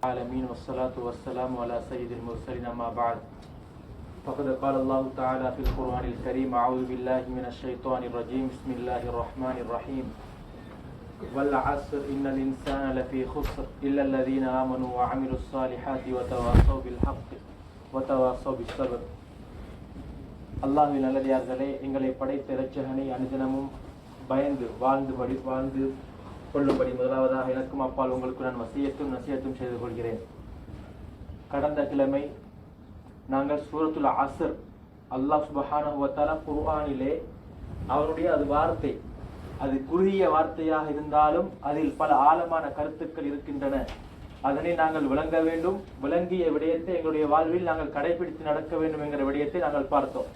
العالمين والصلاة والسلام على سيد المرسلين أما بعد فقد قال الله تعالى في القرآن الكريم أعوذ بالله من الشيطان الرجيم بسم الله الرحمن الرحيم والعصر إن الإنسان لفي خسر إلا الذين آمنوا وعملوا الصالحات وتواصوا بالحق وتواصوا بالصبر அல்லாஹ்வின் நல்லடியார்களே எங்களை படைத்த இரட்சகனை அனுதினமும் பயந்து வாழ்ந்துபடி வாழ்ந்து கொள்ளும்படி முதலாவதாக எனக்கும் அப்பால் உங்களுக்கு நான் வசியத்தும் நசியத்தும் செய்து கொள்கிறேன். கடந்த கிழமை நாங்கள் சூரத்துல் அசர் அல்லாஹ் சுபஹானஹு குர்ஆனிலே அவருடைய அது வார்த்தை அது குறுகிய வார்த்தையாக இருந்தாலும் அதில் பல ஆழமான கருத்துக்கள் இருக்கின்றன. அதனை நாங்கள் விளங்க வேண்டும். விளங்கிய விடயத்தை எங்களுடைய வாழ்வில் நாங்கள் கடைபிடித்து நடக்க வேண்டும் என்கிற விடயத்தை நாங்கள் பார்த்தோம்.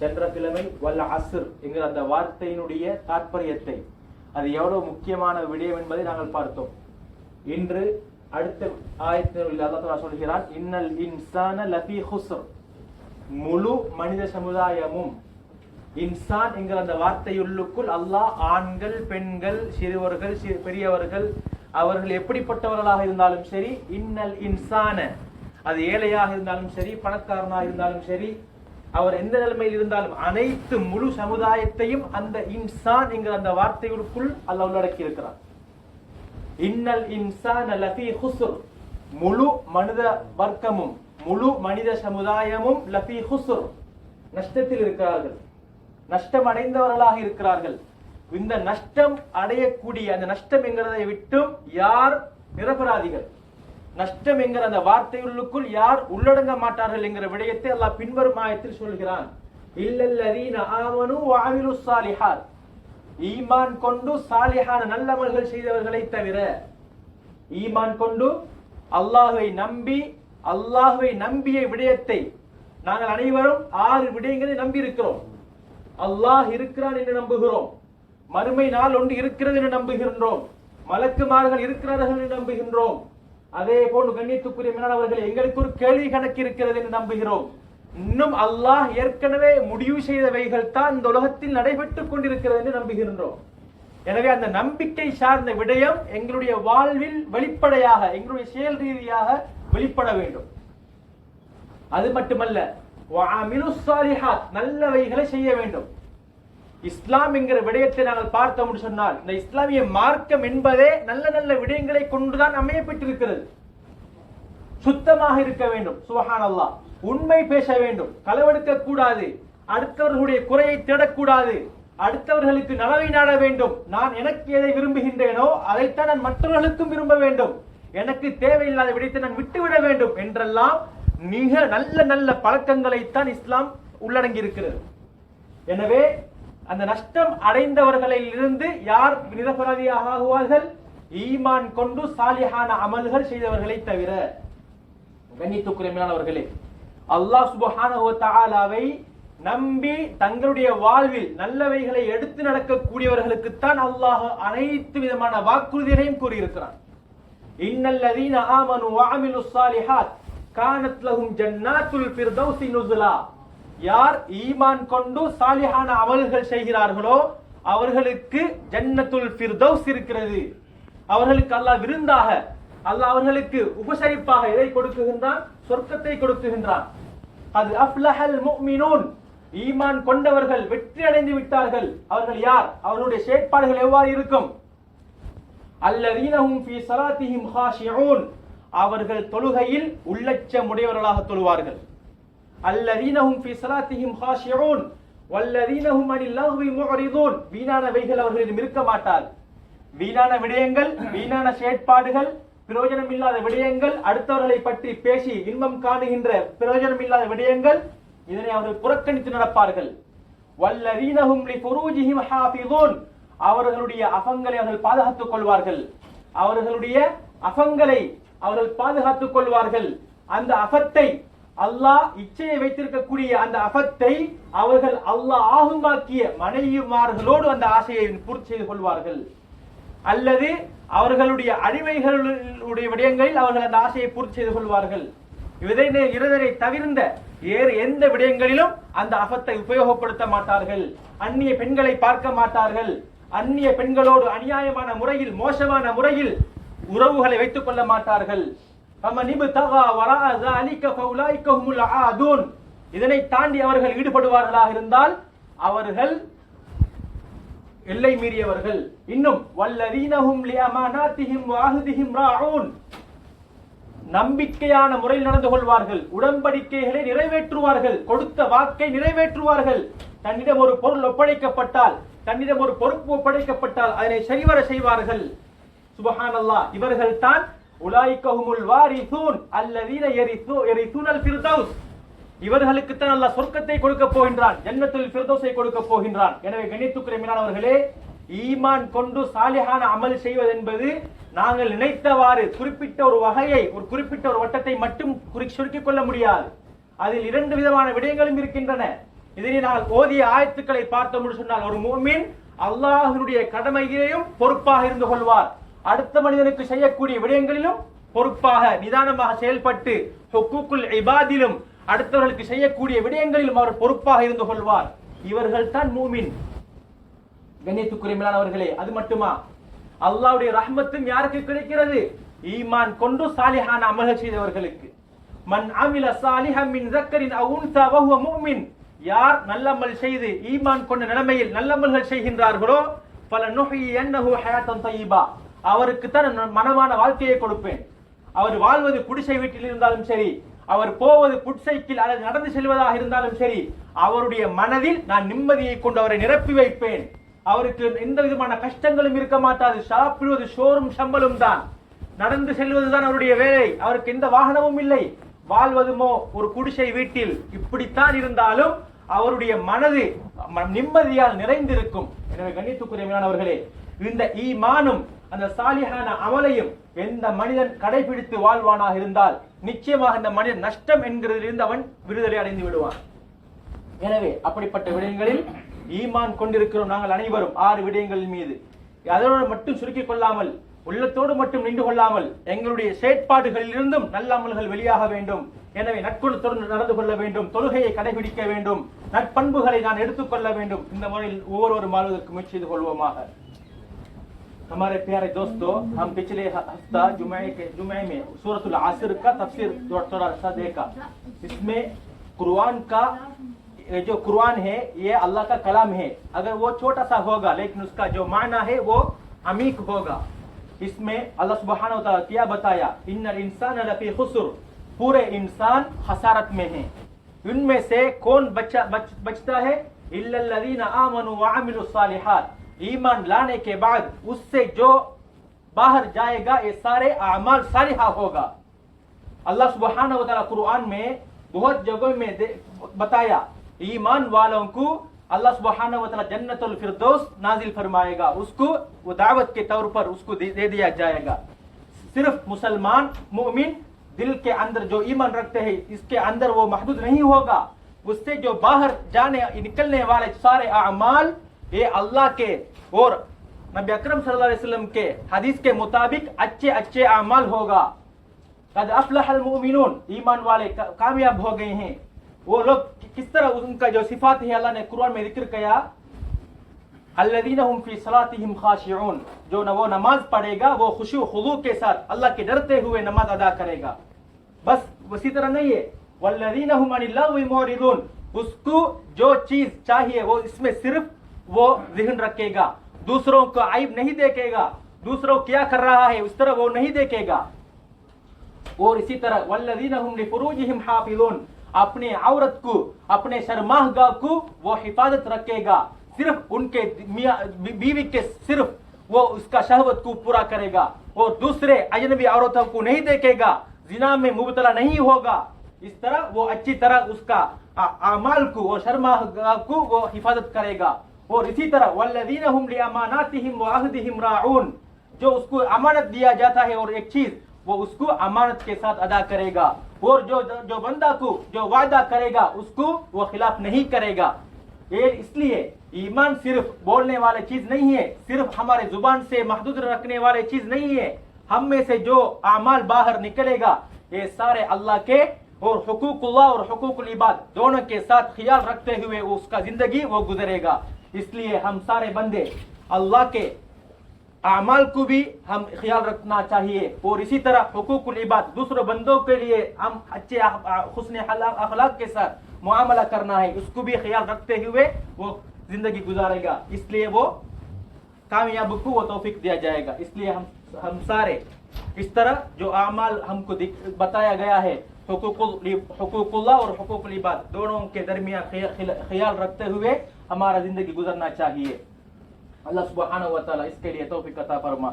சென்ற கிழமை வல்ல அசுர் என்கிற அந்த வார்த்தையினுடைய தாற்பயத்தை அது எவ்வளவு முக்கியமான விடயம் என்பதை நாங்கள் பார்த்தோம். இன்று அடுத்த ஆயத்தில் அல்லா சொல்கிறான் இன்னல் இன்சான லபி ஹுசர் முழு மனித சமுதாயமும் இன்சான் என்கிற அந்த வார்த்தையுள்ளுக்குள் அல்லாஹ் ஆண்கள் பெண்கள் சிறுவர்கள் பெரியவர்கள் அவர்கள் எப்படிப்பட்டவர்களாக இருந்தாலும் சரி இன்னல் இன்சான. அது ஏழையாக இருந்தாலும் சரி பணக்காரனாக இருந்தாலும் சரி அவர் எந்த நிலைமையில் இருந்தாலும் அனைத்து முழு சமுதாயத்தையும் அந்த இன்சான் என்கிற அந்த வார்த்தைகளுக்குள் அல்ல உள்ளடக்கி இருக்கிறார் இன்னல் இன்சான் லஃபி ஹுஸ்ர். முழு மனித வர்க்கமும் முழு மனித சமுதாயமும் லஃபி ஹுசுர் நஷ்டத்தில் இருக்கிறார்கள். நஷ்டம் அடைந்தவர்களாக இருக்கிறார்கள். இந்த நஷ்டம் அடையக்கூடிய அந்த நஷ்டம் என்கிறதை விட்டும் யார் நிரபராதிகள்? நஷ்டம் என்கிற அந்த வார்த்தைகளுக்குள் யார் உள்ளடங்க மாட்டார்கள் என்கிற விடயத்தை அல்லாஹ் பின்வரும் ஆயத்தில் சொல்கிறான். இல்லல்லதீன ஆமனு வாவிலு சாலிஹார் ஈமான் கொண்டு சாலிஹான நல்லமல்கள் செய்தவர்களை தவிர ஈமான் கொண்டு அல்லாஹுவை நம்பி அல்லாஹுவை நம்பிய விடயத்தை நாங்கள் அனைவரும் ஆறு விடயங்களை நம்பி இருக்கிறோம் அல்லாஹ் இருக்கிறான் என்று நம்புகிறோம். மறுமை நாள் ஒன்று இருக்கிறது என்று நம்புகின்றோம். மலக்குமார்கள் இருக்கிறார்கள் என்று நம்புகின்றோம். அதே போல் கண்ணியத்துக்குரிய மீனவர்கள் எங்களுக்கு ஒரு கேள்வி கணக்கு இருக்கிறது என்று நம்புகிறோம். இன்னும் அல்லாஹ் ஏற்கனவே முடிவு செய்தவைகள் தான் இந்த உலகத்தில் நடைபெற்றுக் கொண்டிருக்கிறது என்று நம்புகின்றோம். எனவே அந்த நம்பிக்கை சார்ந்த விடயம் எங்களுடைய வாழ்வில் வெளிப்படையாக எங்களுடைய செயல் ரீதியாக வெளிப்பட வேண்டும். அது மட்டுமல்ல நல்லவைகளை செய்ய வேண்டும். இஸ்லாம் என்கிற விடயத்தை நாங்கள் பார்த்தோம் சொன்னால் இந்த இஸ்லாமிய மார்க்கம் என்பதே நல்ல நல்ல விடயங்களை கொண்டுதான் அமையப்பட்டிருக்கிறது. சுத்தமாக இருக்க வேண்டும். சுபஹான் உண்மை பேச வேண்டும். களவெடுக்க கூடாது. அடுத்தவர்களுடைய குறையை தேடக்கூடாது. அடுத்தவர்களுக்கு நலவை நாட வேண்டும். நான் எனக்கு எதை விரும்புகின்றேனோ அதைத்தான் நான் மற்றவர்களுக்கும் விரும்ப வேண்டும். எனக்கு தேவையில்லாத விடயத்தை நான் விட்டுவிட வேண்டும் என்றெல்லாம் மிக நல்ல நல்ல பழக்கங்களைத்தான் இஸ்லாம் உள்ளடங்கி இருக்கிறது எனவே அந்த நஷ்டம் அடைந்தவர்களில் இருந்து யார் நிரபராதியாக ஆகுவார்கள் ஈமான் கொண்டு சாலிஹான அமல்கள் செய்தவர்களை தவிர. கண்ணித்துக்குரிமையானவர்களே அல்லாஹ் சுப்ஹானஹு நம்பி தங்களுடைய வாழ்வில் நல்லவைகளை எடுத்து நடக்கக்கூடியவர்களுக்குத்தான் அல்லாஹ் அனைத்து விதமான வாக்குறுதிகளையும் கூறியிருக்கிறான். இன்னல்லதீன ஆமனு வாமிலு சாலிஹாத் கானத் லஹும் ஜன்னாத்துல் ஃபிர்தௌஸி நுஸுலா. யார் ஈமான் கொண்டு சாலிஹான அமல்கள் செய்கிறார்களோ அவர்களுக்கு ஜன்னத்துல் ஃபிர்தௌஸ் இருக்கிறது. அவர்களுக்கு அல்லாஹ் விருந்தாக அல்லாஹ் அவர்களுக்கு உபசரிப்பாக எதை கொடுக்குகின்றான்? சொர்க்கத்தை கொடுக்குகின்றான். அது அஃப்லஹல் முஃமினூன். ஈமான் கொண்டவர்கள் வெற்றி அடைந்து விட்டார்கள். அவர்கள் யார்? அவர்களுடைய செயற்பாடுகள் எவ்வாறு இருக்கும்? அல்லதீனஹும் ஃபீ ஸலாத்திஹிம் ஹாஷியூன். அவர்கள் தொழுகையில் உள்ளச்சமுடையவர்களாக தொழுவார்கள். அல்லதீனஹும் ஃபி ஸலாத்திஹிம் ஹாஷிஊன் வல்லதீனஹும் அனில் லஹ்வி முஅரிதூன் வீணானவைகள் அவர்களிடம் இருக்க மாட்டார். வீணான விடயங்கள் வீணான செயற்பாடுகள் பிரயோஜனம் இல்லாத விடயங்கள் அடுத்தவர்களை பற்றி பேசி இன்பம் காணுகின்ற பிரயோஜனம் இல்லாத விடயங்கள் இதனை அவர்கள் புறக்கணித்து நடப்பார்கள். வல்லதீனஹும் லிஃபுரூஜிஹிம் ஹாஃபிதூன் அவர்களுடைய அகங்களை அவர்கள் பாதுகாத்துக் கொள்வார்கள். அவர்களுடைய அகங்களை அவர்கள் பாதுகாத்துக் கொள்வார்கள். அந்த அகத்தை அல்லாஹ் இச்சையை வைத்திருக்கக்கூடிய அந்த அகத்தை அவர்கள் அல்லாஹ் ஆகுமாக்கிய மனைவிமார்களோடு அந்த ஆசையை பூர்த்தி செய்து கொள்வார்கள். அல்லது அவர்களுடைய அடிமைகளுடைய விடயங்களில் அவர்கள் அந்த ஆசையை பூர்த்தி செய்து கொள்வார்கள். இதை இருதரை தவிர்ந்த வேறு எந்த விடயங்களிலும் அந்த அகத்தை உபயோகப்படுத்த மாட்டார்கள். அந்நிய பெண்களை பார்க்க மாட்டார்கள். அந்நிய பெண்களோடு அநியாயமான முறையில் மோசமான முறையில் உறவுகளை வைத்துக் கொள்ள மாட்டார்கள். فَمَنِ ابْتَغَى وَرَاءَ ذَلِكَ فَأُولَٰئِكَ هُمُ الْعَادُونَ இதனை தாண்டி அவர்கள் ஈடுபடுவார்களாக இருந்தால் அவர்கள் எல்லை மீறியவர்கள் இன்னும் வல்லதீனஹும் லிஅமானாத்திஹிம் வஅஹ்திஹிம் ராஊன் நம்பிக்கையான முறையில் நடந்து கொள்வார்கள் உடன்படிக்கைகளை நிறைவேற்றுவார்கள் கொடுத்த வாக்கை நிறைவேற்றுவார்கள் தன்னிடம் ஒரு பொருள் ஒப்படைக்கப்பட்டால் தன்னிடம் ஒரு பொறுப்பு ஒப்படைக்கப்பட்டால் அதனை சரிவர செய்வார்கள் சுபஹானல்லாஹ் இவர்கள் தான் உலாய்கஹுமுல் வாரிசூன் அல்லதீன யரிசூ யரிசூனல் ஃபிர்தௌஸ். இவர்களுக்கு தான் அல்லாஹ் சொர்க்கத்தை கொடுக்க போகின்றான் ஜன்னத்துல் ஃபிர்தௌஸை கொடுக்க போகின்றான். எனவே கணித்துக்குரிய மீனானவர்களே ஈமான் கொண்டு சாலிஹான அமல் செய்வது என்பது நாங்கள் நினைத்தவாறு குறிப்பிட்ட ஒரு வகையை ஒரு குறிப்பிட்ட ஒரு வட்டத்தை மட்டும் குறி சுருக்கிக் கொள்ள முடியாது. அதில் இரண்டு விதமான விடயங்களும் இருக்கின்றன. இதனை நாங்கள் ஓதிய ஆயத்துக்களை பார்த்தோம் என்று சொன்னால் ஒரு மூமின் அல்லாஹினுடைய கடமையிலேயும் பொறுப்பாக இருந்து கொள்வார். அடுத்த மனிதனுக்கு செய்யக்கூடிய விடயங்களிலும் பொறுப்பாக நிதானமாக செயல்பட்டு ஹொக்குக்குள் இபாதிலும் அடுத்தவர்களுக்கு செய்யக்கூடிய விடயங்களிலும் அவர் பொறுப்பாக இருந்து கொள்வார். இவர்கள் தான் மூமின். கண்ணியத்துக்குரிய மேலானவர்களே அது மட்டுமா? அல்லாவுடைய ரஹ்மத்தும் யாருக்கு கிடைக்கிறது? ஈமான் கொண்டு சாலிஹான அமல்கள் செய்தவர்களுக்கு. மன் அமில சாலிஹம் மின் ஜக்கரின் அவுன்சா வஹுவ மூமின். யார் நல்லமல் செய்து ஈமான் கொண்ட நிலைமையில் நல்லமல்கள் செய்கின்றார்களோ பல நுஹி என்னஹு ஹயாத்தன் தய்யிபா அவருக்கு தான் மனமான வாழ்க்கையை கொடுப்பேன். அவர் வாழ்வது குடிசை வீட்டில் இருந்தாலும் சரி அவர் போவது புட்சைக்கில் அல்லது நடந்து செல்வதாக இருந்தாலும் சரி அவருடைய மனதில் நான் நிம்மதியை கொண்டு அவரை நிரப்பி வைப்பேன். அவருக்கு எந்த விதமான கஷ்டங்களும் இருக்க மாட்டாது. சாப்பிடுவது சோறும் சம்பளும் தான். நடந்து செல்வதுதான் அவருடைய வேலை. அவருக்கு எந்த வாகனமும் இல்லை. வாழ்வதுமோ ஒரு குடிசை வீட்டில். இப்படித்தான் இருந்தாலும் அவருடைய மனது ம- நிம்மதியால் நிறைந்திருக்கும். எனவே கண்ணியத்துக்குரிய மேலானவர்களே இந்த ஈமானும் அந்த சாலிஹான அமலையும் எந்த மனிதன் கடைபிடித்து வாழ்வானாக இருந்தால் நிச்சயமாக இந்த மனிதன் நஷ்டம் என்கிறதிலிருந்து அவன் விடுதலை அடைந்து விடுவான். எனவே அப்படிப்பட்ட விடயங்களில் ஈமான் கொண்டிருக்கிறோம் நாங்கள் அனைவரும் ஆறு விடயங்களின் மீது. அதனோடு மட்டும் சுருக்கிக் கொள்ளாமல் உள்ளத்தோடு மட்டும் நின்று கொள்ளாமல் எங்களுடைய செயற்பாடுகளில் இருந்தும் நல்ல அமல்கள் வெளியாக வேண்டும். எனவே நற்குணத்தோடு நடந்து கொள்ள வேண்டும் தொழுகையை கடைபிடிக்க வேண்டும் நற்பண்புகளை நான் எடுத்துக்கொள்ள வேண்டும். இந்த முறையில் ஒவ்வொருவரும் வாழ்வதற்கு முயற்சி செய்து கொள்வோமாக. ہمارے پیارے دوستو، ہم پچھلے ہفتہ جمعہ کے جمعہ میں صورت العصر کا تفسیر تھوڑا سا دیکھا۔ اس میں قرآن کا جو قرآن ہے، یہ اللہ کا کلام ہے۔ اگر وہ چھوٹا سا ہوگا، لیکن اس کا جو معنی ہے، وہ عمیق ہوگا۔ اس میں اللہ سبحانہ وتعالی کیا بتایا؟ ان الانسان لفی خسر۔ پورے انسان خسارت میں ہیں۔ ان میں سے کون بچ، بچتا ہے؟ الا الذین آمنوا وعملوا الصالحات۔ ایمان لانے کے بعد اس سے جو باہر جائے گا، یہ سارے اعمال صالحہ ہوگا۔ اللہ سبحانہ و تعالیٰ قرآن میں بہت جگہ میں بتایا، ایمان والوں کو اللہ سبحانہ و تعالیٰ جنت الفردوس نازل فرمائے گا۔ اس کو، وہ دعوت کے طور پر اس کو دے دیا جائے گا۔ صرف مسلمان، مومن دل کے اندر جو ایمان رکھتے ہیں، اس کے اندر وہ محدود نہیں ہوگا۔ اس سے جو باہر جانے، نکلنے والے سارے اعمال یہ اللہ کے اور نبی اکرم صلی اللہ علیہ وسلم کے حدیث کے مطابق اچھے اچھے اعمال ہوگا۔ قد افلح المؤمنون، ایمان والے کامیاب ہو گئے ہیں۔ وہ لوگ کس طرح ان کا جو صفات ہے اللہ نے قرآن میں ذکر کیا؟ الذین هم فی صلاتہم خاشعون۔ جو نہ وہ نماز پڑھے گا، وہ خشوع خضوع کے ساتھ اللہ کے ڈرتے ہوئے نماز ادا کرے گا۔ بس اسی طرح نہیں ہے۔ والذین هم عن اللغو معرضون۔ اس کو جو چیز چاہیے، وہ اس میں صرف وہ ذہن رکھے گا۔ دوسروں کو عیب نہیں دیکھے گا۔ دوسروں کیا کر رہا ہے؟ اس طرح وہ نہیں دیکھے گا۔ اور اسی طرح والذینہم لفروجہم حافظون۔ اپنے عورت کو، اپنے شرماہ گاہ کو وہ حفاظت رکھے گا۔ صرف ان کے بیوی کے صرف وہ اس کا شہوت کو پورا کرے گا۔ اور دوسرے اجنبی عورتوں کو نہیں دیکھے گا۔ زنا میں مبتلا نہیں ہوگا۔ اس طرح وہ اچھی طرح اس کا اعمال کو وہ شرماہ شرما کو وہ حفاظت کرے گا۔ اور اسی طرح والذین هم لاماناتهم وعهدهم راعون جو اس کو امانت دیا جاتا ہے اور ایک چیز وہ اس کو امانت کے ساتھ ادا کرے گا اور جو جو بندہ کو جو وعدہ کرے گا اس کو وہ خلاف نہیں کرے گا اس لیے ایمان صرف بولنے والے چیز نہیں ہے صرف ہمارے زبان سے محدود رکھنے والے چیز نہیں ہے ہم میں سے جو اعمال باہر نکلے گا یہ سارے اللہ کے اور حقوق اللہ اور حقوق العباد دونوں کے ساتھ خیال رکھتے ہوئے اس کا زندگی وہ گزرے گا اس لیے ہم سارے بندے اللہ کے اعمال کو بھی ہم خیال رکھنا چاہیے اور اسی طرح حقوق العباد دوسرے بندوں کے لیے ہم اچھے حسن اخلاق کے ساتھ معاملہ کرنا ہے، اس کو بھی خیال رکھتے ہوئے وہ زندگی گزارے گا۔ اس لیے وہ کامیاب کو وہ توفیق دیا جائے گا۔ اس لیے ہم ہم سارے اس طرح جو اعمال ہم کو بتایا گیا ہے حقوق حقوق اللہ اور حقوق العباد دونوں کے درمیان خیال رکھتے ہوئے ہمارا زندگی گزرنا چاہیے۔ اللہ سبحانہ و تعالیٰ اس کے لیے توفیق عطا فرما۔